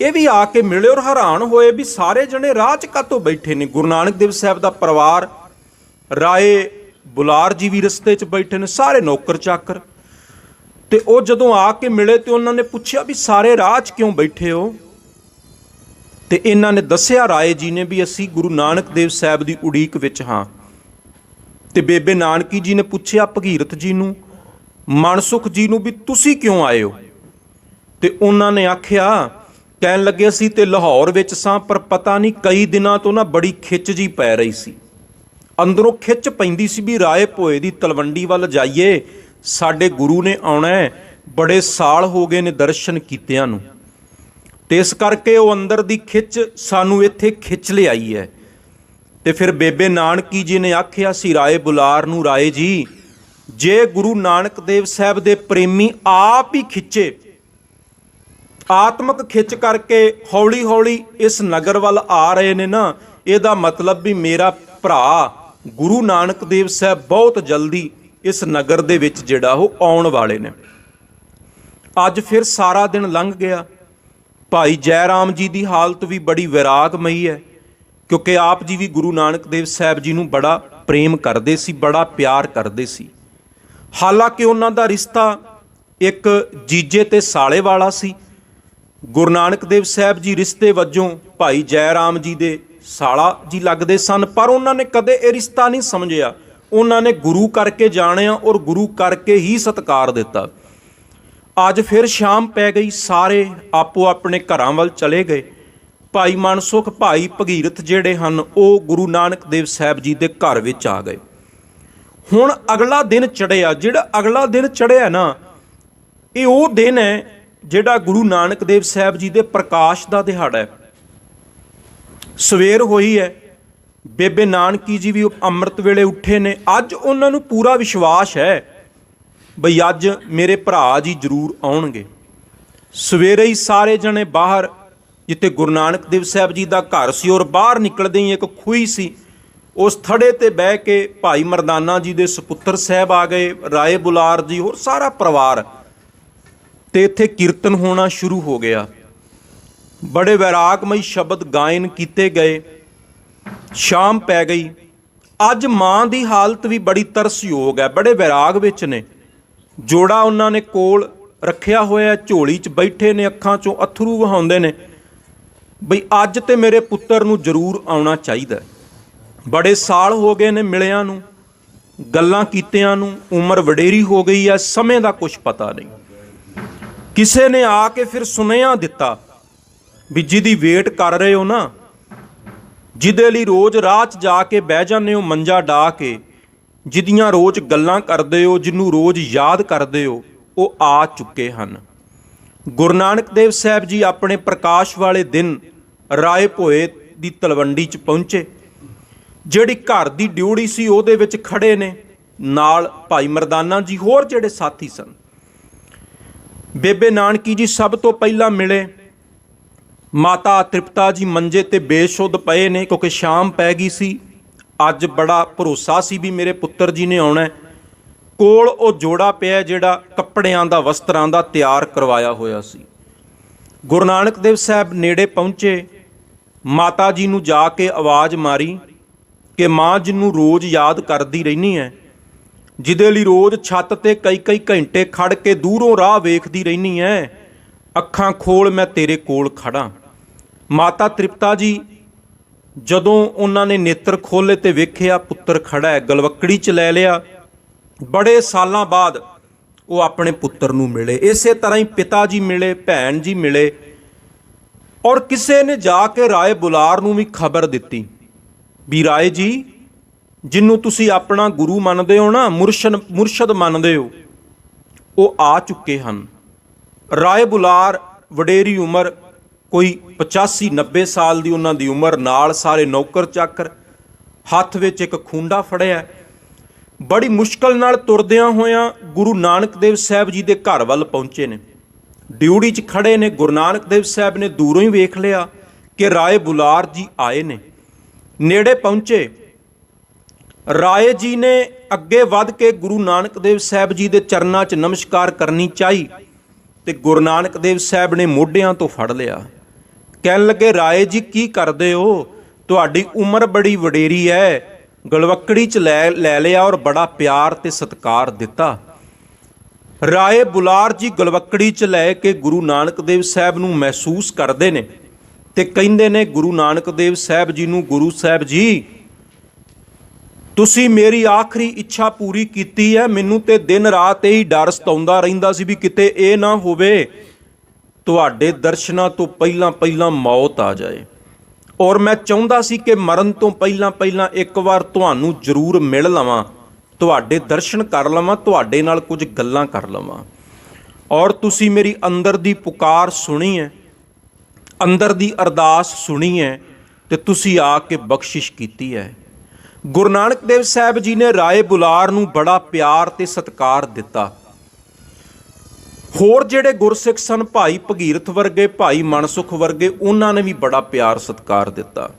Speaker 1: ਇਹ ਵੀ ਆ ਕੇ ਮਿਲੇ ਔਰ ਹੈਰਾਨ ਹੋਏ ਵੀ ਸਾਰੇ ਜਣੇ ਰਾਹ 'ਚ ਕਾਤੋਂ ਬੈਠੇ ਨੇ? ਗੁਰੂ ਨਾਨਕ ਦੇਵ ਸਾਹਿਬ ਦਾ ਪਰਿਵਾਰ, ਰਾਏ ਬੁਲਾਰ ਜੀ ਵੀ ਰਸਤੇ 'ਚ ਬੈਠੇ ਨੇ, ਸਾਰੇ ਨੌਕਰ ਚਾਕਰ। ਤੇ ਉਹ ਜਦੋਂ ਆ ਕੇ ਮਿਲੇ ਤੇ ਉਹਨਾਂ ਨੇ ਪੁੱਛਿਆ ਵੀ ਸਾਰੇ ਰਾਹ 'ਚ ਕਿਉਂ ਬੈਠੇ ਹੋ? ਤੇ ਇਹਨਾਂ ਨੇ ਦੱਸਿਆ ਰਾਏ ਜੀ ਨੇ ਵੀ ਅਸੀਂ ਗੁਰੂ ਨਾਨਕ ਦੇਵ ਸਾਹਿਬ ਦੀ ਉਡੀਕ ਵਿੱਚ ਹਾਂ। ਤੇ ਬੇਬੇ ਨਾਨਕੀ ਜੀ ਨੇ ਪੁੱਛਿਆ ਭਗੀਰਥ ਜੀ ਨੂੰ, ਮਨਸੁਖ ਜੀ ਨੂੰ ਵੀ ਤੁਸੀਂ ਕਿਉਂ ਆਏ ਹੋ? ਤੇ ਉਹਨਾਂ ਨੇ ਆਖਿਆ, ਕਹਿਣ ਲੱਗੇ ਸੀ ਤੇ ਲਾਹੌਰ ਵਿੱਚ ਸਾਂ, ਪਰ ਪਤਾ ਨਹੀਂ ਕਈ ਦਿਨਾਂ ਤੋਂ ਨਾ ਬੜੀ ਖਿੱਚ ਜੀ ਪੈ ਰਹੀ ਸੀ। ਅੰਦਰੋਂ ਖਿੱਚ ਪੈਂਦੀ ਸੀ ਵੀ ਰਾਏ ਭੋਏ ਦੀ ਤਲਵੰਡੀ ਵੱਲ ਜਾਈਏ, ਸਾਡੇ ਗੁਰੂ ਨੇ ਆਉਣਾ ਹੈ, ਬੜੇ ਸਾਲ ਹੋ ਗਏ ਨੇ ਦਰਸ਼ਨ ਕੀਤਿਆਂ ਨੂੰ। ਤੇ ਇਸ ਕਰਕੇ ਉਹ ਅੰਦਰ ਦੀ ਖਿੱਚ ਸਾਨੂੰ ਇੱਥੇ ਖਿੱਚ ਲਿਆਈ ਹੈ। ਤੇ ਫਿਰ ਬੇਬੇ ਨਾਨਕੀ ਜੀ ਨੇ ਆਖਿਆ ਸੀ ਰਾਏ ਬੁਲਾਰ ਨੂੰ, ਰਾਏ ਜੀ, ਜੇ ਗੁਰੂ ਨਾਨਕ ਦੇਵ ਸਾਹਿਬ ਦੇ ਪ੍ਰੇਮੀ ਆਪ ਹੀ ਖਿੱਚੇ, ਆਤਮਿਕ ਖਿੱਚ ਕਰਕੇ ਹੌਲੀ ਹੌਲੀ ਇਸ ਨਗਰ ਵੱਲ ਆ ਰਹੇ ਨੇ ਨਾ, ਇਹਦਾ ਮਤਲਬ ਵੀ ਮੇਰਾ ਭਰਾ ਗੁਰੂ ਨਾਨਕ ਦੇਵ ਸਾਹਿਬ ਬਹੁਤ ਜਲਦੀ ਇਸ ਨਗਰ ਦੇ ਵਿੱਚ ਜਿਹੜਾ ਉਹ ਆਉਣ ਵਾਲੇ ਨੇ। ਅੱਜ ਫਿਰ ਸਾਰਾ ਦਿਨ ਲੰਘ ਗਿਆ। ਭਾਈ ਜੈ ਰਾਮ ਜੀ ਦੀ ਹਾਲਤ ਵੀ ਬੜੀ ਵਿਰਾਗਮਈ ਹੈ। ਕਿਉਂਕਿ ਆਪ ਜੀ ਵੀ ਗੁਰੂ ਨਾਨਕ ਦੇਵ ਸਾਹਿਬ ਜੀ ਨੂੰ ਬੜਾ ਪ੍ਰੇਮ ਕਰਦੇ ਸੀ, ਬੜਾ ਪਿਆਰ ਕਰਦੇ ਸੀ। ਹਾਲਾਂਕਿ ਉਹਨਾਂ ਦਾ ਰਿਸ਼ਤਾ ਇੱਕ ਜੀਜੇ ਤੇ ਸਾਲੇ ਵਾਲਾ ਸੀ। ਗੁਰੂ ਨਾਨਕ ਦੇਵ ਸਾਹਿਬ ਜੀ ਰਿਸ਼ਤੇ ਵਜੋਂ ਭਾਈ ਜੈ ਰਾਮ ਜੀ ਦੇ ਸਾਲਾ ਜੀ ਲੱਗਦੇ ਸਨ, ਪਰ ਉਹਨਾਂ ਨੇ ਕਦੇ ਇਹ ਰਿਸ਼ਤਾ ਨਹੀਂ ਸਮਝਿਆ। ਉਹਨਾਂ ਨੇ ਗੁਰੂ ਕਰਕੇ ਜਾਣਿਆ ਔਰ ਗੁਰੂ ਕਰਕੇ ਹੀ ਸਤਕਾਰ ਦਿੱਤਾ। ਅੱਜ ਫਿਰ ਸ਼ਾਮ ਪੈ ਗਈ, ਸਾਰੇ ਆਪੋ ਆਪਣੇ ਘਰਾਂ ਵੱਲ ਚਲੇ ਗਏ। ਭਾਈ ਮਨਸੁਖ, ਭਾਈ ਭਗੀਰਥ ਜਿਹੜੇ ਹਨ, ਉਹ ਗੁਰੂ ਨਾਨਕ ਦੇਵ ਸਾਹਿਬ ਜੀ ਦੇ ਘਰ ਵਿੱਚ ਆ ਗਏ। ਹੁਣ ਅਗਲਾ ਦਿਨ ਚੜਿਆ ਜਿਹੜਾ ਅਗਲਾ ਦਿਨ ਚੜਿਆ ਨਾ, ਇਹ ਉਹ ਦਿਨ ਹੈ ਜਿਹੜਾ ਗੁਰੂ ਨਾਨਕ ਦੇਵ ਸਾਹਿਬ ਜੀ ਦੇ ਪ੍ਰਕਾਸ਼ ਦਾ ਦਿਹਾੜਾ ਹੈ। ਸਵੇਰ ਹੋਈ ਹੈ, ਬੇਬੇ ਨਾਨਕੀ ਜੀ ਵੀ ਅੰਮ੍ਰਿਤ ਵੇਲੇ ਉੱਠੇ ਨੇ। ਅੱਜ ਉਹਨਾਂ ਨੂੰ ਪੂਰਾ ਵਿਸ਼ਵਾਸ ਹੈ ਬਈ ਅੱਜ ਮੇਰੇ ਭਰਾ ਜੀ ਜ਼ਰੂਰ ਆਉਣਗੇ। ਸਵੇਰੇ ਹੀ ਸਾਰੇ ਜਣੇ ਬਾਹਰ ਜਿੱਥੇ ਗੁਰੂ ਨਾਨਕ ਦੇਵ ਸਾਹਿਬ ਜੀ ਦਾ ਘਰ ਸੀ ਔਰ ਬਾਹਰ ਨਿਕਲਦੇ ਹੀ ਇੱਕ ਖੂਹੀ ਸੀ, ਉਸ ਥੜੇ ਤੇ ਬਹਿ ਕੇ ਭਾਈ ਮਰਦਾਨਾ ਜੀ ਦੇ ਸੁਪੁੱਤਰ ਸਾਹਿਬ ਆ ਗਏ, ਰਾਏ ਬੁਲਾਰ ਜੀ ਹੋਰ ਸਾਰਾ ਪਰਿਵਾਰ। ਤੇ ਇੱਥੇ ਕੀਰਤਨ ਹੋਣਾ ਸ਼ੁਰੂ ਹੋ ਗਿਆ। ਬੜੇ ਵੈਰਾਗਮਈ ਸ਼ਬਦ ਗਾਇਨ ਕੀਤੇ ਗਏ। ਸ਼ਾਮ ਪੈ ਗਈ। ਅੱਜ ਮਾਂ ਦੀ ਹਾਲਤ ਵੀ ਬੜੀ ਤਰਸਯੋਗ ਹੈ, ਬੜੇ ਵਿਰਾਗ ਵਿੱਚ ਨੇ। ਜੋੜਾ ਉਹਨਾਂ ਨੇ ਕੋਲ ਰੱਖਿਆ ਹੋਇਆ ਝੋਲੀ 'ਚ ਬੈਠੇ ਨੇ, ਅੱਖਾਂ 'ਚੋਂ ਅਥਰੂ ਵਹਾਉਂਦੇ ਨੇ। ਬਈ ਅੱਜ ਤੇ ਮੇਰੇ ਪੁੱਤਰ ਨੂੰ ਜ਼ਰੂਰ ਆਉਣਾ ਚਾਹੀਦਾ ਬੜੇ ਸਾਲ ਹੋ ਗਏ ਨੇ ਮਿਲਿਆਂ ਨੂੰ, ਗੱਲਾਂ ਕੀਤਿਆਂ ਨੂੰ, ਉਮਰ ਵਡੇਰੀ ਹੋ ਗਈ ਹੈ, ਸਮੇਂ ਦਾ ਕੁਝ ਪਤਾ ਨਹੀਂ। ਕਿਸੇ ਨੇ ਆ ਕੇ ਫਿਰ ਸੁਨੇਹਾ ਦਿੱਤਾ ਵੀ ਜਿਹਦੀ ਵੇਟ ਕਰ ਰਹੇ ਹੋ ਨਾ, ਜਿਹਦੇ ਲਈ ਰੋਜ਼ ਰਾਹ 'ਚ ਜਾ ਕੇ ਬਹਿ ਜਾਂਦੇ ਹੋ, ਮੰਜਾ ਢਾ ਕੇ, ਜਿਹਦੀਆਂ ਰੋਜ਼ ਗੱਲਾਂ ਕਰਦੇ ਹੋ, ਜਿਹਨੂੰ ਰੋਜ਼ ਯਾਦ ਕਰਦੇ ਹੋ, ਉਹ ਆ ਚੁੱਕੇ ਹਨ। ਗੁਰੂ ਨਾਨਕ ਦੇਵ ਸਾਹਿਬ ਜੀ ਆਪਣੇ ਪ੍ਰਕਾਸ਼ ਵਾਲੇ ਦਿਨ ਰਾਏ ਭੋਏ ਦੀ ਤਲਵੰਡੀ 'ਚ ਪਹੁੰਚੇ। ਜਿਹੜੀ ਘਰ ਦੀ ਡਿਊੜੀ ਸੀ, ਉਹਦੇ ਵਿੱਚ ਖੜੇ ਨੇ ਨਾਲ ਭਾਈ ਮਰਦਾਨਾ ਜੀ, ਹੋਰ ਜਿਹੜੇ ਸਾਥੀ ਸਨ। ਬੇਬੇ ਨਾਨਕੀ ਜੀ ਸਭ ਤੋਂ ਪਹਿਲਾਂ ਮਿਲੇ। ਮਾਤਾ ਤ੍ਰਿਪਤਾ ਜੀ ਮੰਜੇ ਤੇ ਬੇਸ਼ੁੱਧ ਪਏ ਨੇ, ਕਿਉਂਕਿ ਸ਼ਾਮ ਪੈ ਗਈ ਸੀ। ਅੱਜ ਬੜਾ ਭਰੋਸਾ ਸੀ ਵੀ ਮੇਰੇ ਪੁੱਤਰ ਜੀ ਨੇ ਆਉਣਾ ਹੈ। ਕੋਲ ਉਹ ਜੋੜਾ ਪਿਆ ਜਿਹੜਾ ਕੱਪੜਿਆਂ ਦਾ, ਵਸਤਰਾਂ ਦਾ ਤਿਆਰ ਕਰਵਾਇਆ ਹੋਇਆ ਸੀ। ਗੁਰੂ ਨਾਨਕ ਦੇਵ ਸਾਹਿਬ ਨੇੜੇ ਪਹੁੰਚੇ, ਮਾਤਾ ਜੀ ਨੂੰ ਜਾ ਕੇ ਆਵਾਜ਼ ਮਾਰੀ ਕਿ ਮਾਂ ਜਿਹਨੂੰ ਰੋਜ਼ ਯਾਦ ਕਰਦੀ ਰਹਿਨੀ ਹੈ, ਜਿਹਦੇ ਲਈ ਰੋਜ਼ ਛੱਤ ਤੇ ਕਈ ਕਈ ਘੰਟੇ ਖੜ ਕੇ ਦੂਰੋਂ ਰਾਹ ਵੇਖਦੀ ਰਹਿਨੀ ਐ ਅੱਖਾਂ ਖੋਲ ਮੈਂ ਤੇਰੇ ਕੋਲ ਖੜਾ ਮਾਤਾ ਤ੍ਰਿਪਤਾ ਜੀ, ਜਦੋਂ ਉਹਨਾਂ ਨੇ ਨੇਤਰ ਖੋਲੇ ਤੇ ਵੇਖਿਆ ਪੁੱਤਰ ਖੜਾ ਹੈ, ਗਲਵੱਕੜੀ ਚ ਲੈ ਲਿਆ ਬੜੇ ਸਾਲਾਂ ਬਾਅਦ ਉਹ ਆਪਣੇ ਪੁੱਤਰ ਨੂੰ ਮਿਲੇ। ਇਸੇ ਤਰ੍ਹਾਂ ਹੀ ਪਿਤਾ ਜੀ ਮਿਲੇ, ਭੈਣ ਜੀ ਮਿਲੇ ਔਰ ਕਿਸੇ ਨੇ ਜਾ ਕੇ ਰਾਏ ਬੁਲਾਰ ਨੂੰ ਵੀ ਖਬਰ ਦਿੱਤੀ ਵੀ ਰਾਏ ਜੀ ਜਿਹਨੂੰ ਤੁਸੀਂ ਆਪਣਾ ਗੁਰੂ ਮੰਨਦੇ ਹੋ ਨਾ, ਮੁਰਸ਼ਦ ਮੁਰਸ਼ਦ ਮੰਨਦੇ ਹੋ, ਉਹ ਆ ਚੁੱਕੇ ਹਨ। ਰਾਏ ਬੁਲਾਰ ਵਡੇਰੀ ਉਮਰ ਕੋਈ 85 90 ਸਾਲ ਦੀ, ਉਹਨਾਂ ਦੀ ਉਮਰ ਨਾਲ ਸਾਰੇ ਨੌਕਰ ਚਾਕਰ ਹੱਥ ਵਿੱਚ ਇੱਕ ਖੁੰਡਾ ਫੜਿਆ। ਬੜੀ ਮੁਸ਼ਕਲ ਨਾਲ ਤੁਰਦਿਆਂ ਹੋਇਆਂ ਗੁਰੂ ਨਾਨਕ ਦੇਵ ਸਾਹਿਬ ਜੀ ਦੇ ਘਰ ਵੱਲ ਪਹੁੰਚੇ ਨੇ। ਡਿਊਟੀ 'ਚ ਖੜੇ ਨੇ, ਗੁਰੂ ਨਾਨਕ ਦੇਵ ਸਾਹਿਬ ਨੇ ਦੂਰੋਂ ਹੀ ਵੇਖ ਲਿਆ ਕਿ ਰਾਏ ਬੁਲਾਰ ਜੀ ਆਏ ਨੇ। ਨੇੜੇ ਪਹੁੰਚੇ। ਰਾਏ ਜੀ ਨੇ ਅੱਗੇ ਵੱਧ ਕੇ ਗੁਰੂ ਨਾਨਕ ਦੇਵ ਸਾਹਿਬ ਜੀ ਦੇ ਚਰਨਾਂ 'ਚ ਨਮਸਕਾਰ ਕਰਨੀ ਚਾਹੀ ਤੇ ਗੁਰੂ ਨਾਨਕ ਦੇਵ ਸਾਹਿਬ ਨੇ ਮੋਢਿਆਂ ਤੋਂ ਫੜ ਲਿਆ। ਕਹਿਣ ਲੱਗੇ, ਰਾਏ ਜੀ, ਕੀ ਕਰਦੇ ਹੋ? ਤੁਹਾਡੀ ਉਮਰ ਬੜੀ ਵਡੇਰੀ ਹੈ। ਗਲਵੱਕੜੀ 'ਚ ਲੈ ਲੈ ਲਿਆ ਔਰ ਬੜਾ ਪਿਆਰ ਤੇ ਸਤਿਕਾਰ ਦਿੱਤਾ। ਰਾਏ ਬੁਲਾਰ ਜੀ ਗਲਵੱਕੜੀ 'ਚ ਲੈ ਕੇ ਗੁਰੂ ਨਾਨਕ ਦੇਵ ਸਾਹਿਬ ਨੂੰ ਮਹਿਸੂਸ ਕਰਦੇ ਨੇ ਤੇ ਕਹਿੰਦੇ ਨੇ, ਗੁਰੂ ਨਾਨਕ ਦੇਵ ਸਾਹਿਬ ਜੀ ਨੂੰ, ਗੁਰੂ ਸਾਹਿਬ ਜੀ, ਤੁਸੀਂ ਮੇਰੀ ਆਖਰੀ ਇੱਛਾ ਪੂਰੀ ਕੀਤੀ ਹੈ। ਮੈਨੂੰ ਤੇ ਦਿਨ ਰਾਤ ਇਹੀ ਡਰ ਸਤਾਉਂਦਾ ਰਹਿੰਦਾ ਸੀ ਵੀ ਕਿਤੇ ਇਹ ਨਾ ਹੋਵੇ। ਤੁਹਾਡੇ ਦਰਸ਼ਨਾਂ ਤੋਂ ਪਹਿਲਾਂ ਪਹਿਲਾਂ ਮੌਤ ਆ ਜਾਏ। ਔਰ ਮੈਂ ਚਾਹੁੰਦਾ ਸੀ ਕਿ ਮਰਨ ਤੋਂ ਪਹਿਲਾਂ ਪਹਿਲਾਂ ਇੱਕ ਵਾਰ ਤੁਹਾਨੂੰ ਜ਼ਰੂਰ ਮਿਲ ਲਵਾਂ, ਤੁਹਾਡੇ ਦਰਸ਼ਨ ਕਰ ਲਵਾਂ, ਤੁਹਾਡੇ ਨਾਲ ਕੁਝ ਗੱਲਾਂ ਕਰ ਲਵਾਂ। ਔਰ ਤੁਸੀਂ ਮੇਰੀ ਅੰਦਰ ਦੀ ਪੁਕਾਰ ਸੁਣੀ ਹੈ, ਅੰਦਰ ਦੀ ਅਰਦਾਸ ਸੁਣੀ ਹੈ ਤੇ ਤੁਸੀਂ ਆ ਕੇ ਬਖਸ਼ਿਸ਼ ਕੀਤੀ ਹੈ। ਗੁਰੂ ਨਾਨਕ ਦੇਵ ਸਾਹਿਬ ਜੀ ਨੇ ਰਾਏ ਬੁਲਾਰ ਨੂੰ ਬੜਾ ਪਿਆਰ ਤੇ ਸਤਿਕਾਰ ਦਿੱਤਾ। ਹੋਰ ਜਿਹੜੇ ਗੁਰਸਿੱਖ ਸਨ, ਭਾਈ ਭਗੀਰਥ ਵਰਗੇ, ਭਾਈ ਮਨਸੁਖ ਵਰਗੇ, ਉਹਨਾਂ ਨੇ ਵੀ ਬੜਾ ਪਿਆਰ ਸਤਿਕਾਰ ਦਿੱਤਾ।